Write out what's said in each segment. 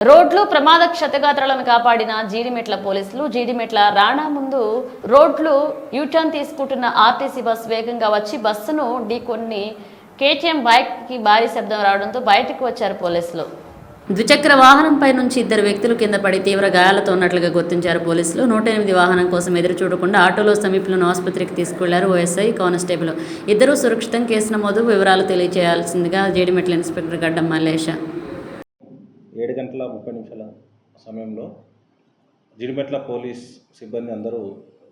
రోడ్లు ప్రమాద క్షతగాత్రాలను కాపాడిన జీడిమెట్ల పోలీసులు జీడిమెట్ల రాణా ముందు రోడ్లు యూటర్న్ తీసుకుంటున్న ఆర్టీసీ బస్ వేగంగా వచ్చి బస్సును ఢీకొని కేటీఎం బైక్కి భారీ శబ్దం రావడంతో బయటకు వచ్చారు పోలీసులు. ద్విచక్ర వాహనంపై నుంచి ఇద్దరు వ్యక్తులు కింద పడి తీవ్ర గాయాలతో ఉన్నట్లుగా గుర్తించారు పోలీసులు. నూట ఎనిమిది వాహనం కోసం ఎదురు చూడకుండా ఆటోలో సమీపంలోని ఆసుపత్రికి తీసుకెళ్ళారు ఓఎస్ఐ కానిస్టేబుల్. ఇద్దరూ సురక్షితం కేసు నమోదు వివరాలు తెలియజేయాల్సిందిగా జేడిమెట్ల ఇన్స్పెక్టర్ గడ్డం మల్లేష గంటల ముప్పై నిమిషాల సమయంలో జిడిమెట్ల పోలీస్ సిబ్బంది అందరూ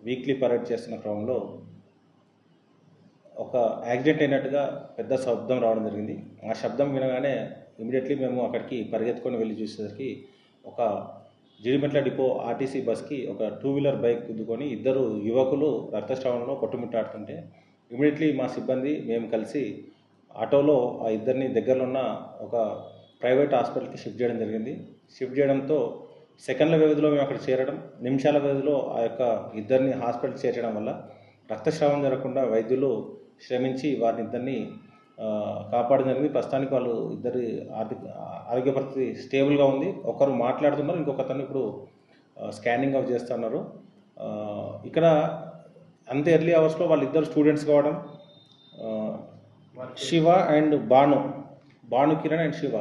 వీక్లీ పరేడ్ చేస్తున్న క్రమంలో ఒక యాక్సిడెంట్ అయినట్టుగా పెద్ద శబ్దం రావడం జరిగింది. ఆ శబ్దం వినగానే ఇమీడియట్లీ మేము అక్కడికి పరిగెత్తుకొని వెళ్ళి చూసేసరికి ఒక జిడిమెట్ల డిపో ఆర్టీసీ బస్కి ఒక టూ వీలర్ బైక్ కుద్దుకొని ఇద్దరు యువకులు రక్తస్రావంలో కొట్టుమిట్టాడుతుంటే ఇమీడియట్లీ మా సిబ్బంది మేము కలిసి ఆటోలో ఆ ఇద్దరిని దగ్గరలో ఉన్న ఒక ప్రైవేట్ హాస్పిటల్కి షిఫ్ట్ చేయడం జరిగింది. షిఫ్ట్ చేయడంతో సెకండ్ల వ్యవధిలో మేము అక్కడ చేరడం నిమిషాల వ్యవధిలో ఆ యొక్క ఇద్దరిని హాస్పిటల్కి చేర్చడం వల్ల రక్తస్రావం జరగకుండా వైద్యులు శ్రమించి వారిని ఇద్దరిని కాపాడడం జరిగింది. ప్రస్తుతానికి వాళ్ళు ఇద్దరి ఆర్థిక ఆరోగ్య పరిస్థితి స్టేబుల్గా ఉంది. ఒకరు మాట్లాడుతున్నారు ఇంకొకతను ఇప్పుడు స్కానింగ్ అవి చేస్తున్నారు ఇక్కడ అంత ఎర్లీ అవర్స్లో వాళ్ళిద్దరు స్టూడెంట్స్ కావడం శివ అండ్ బాను భాను కిరణ్ అండ్ శివ.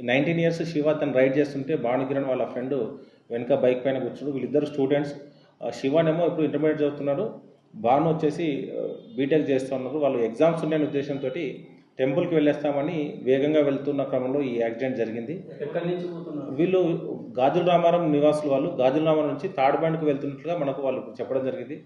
ఈ నైన్టీన్ ఇయర్స్ శివ తను రైడ్ చేస్తుంటే భాను కిరణ్ వాళ్ళ ఫ్రెండ్ వెనక బైక్ పైన కూర్చున్నాడు. వీళ్ళిద్దరు స్టూడెంట్స్ శివనేమో ఇప్పుడు ఇంటర్మీడియట్ చదువుతున్నాడు. భాను వచ్చేసి బీటెక్ చేస్తున్నారు వాళ్ళు ఎగ్జామ్స్ ఉన్నాయనే ఉద్దేశంతో టెంపుల్కి వెళ్ళేస్తామని వేగంగా వెళ్తున్న క్రమంలో ఈ యాక్సిడెంట్ జరిగింది. ఎక్కడి నుంచి పోతున్నారు? వీళ్ళు గాజుల రామారం నివాసులు వాళ్ళు. గాజుల రామారం నుంచి తాడుబండికి వెళ్తున్నట్లుగా మనకు వాళ్ళు చెప్పడం జరిగింది.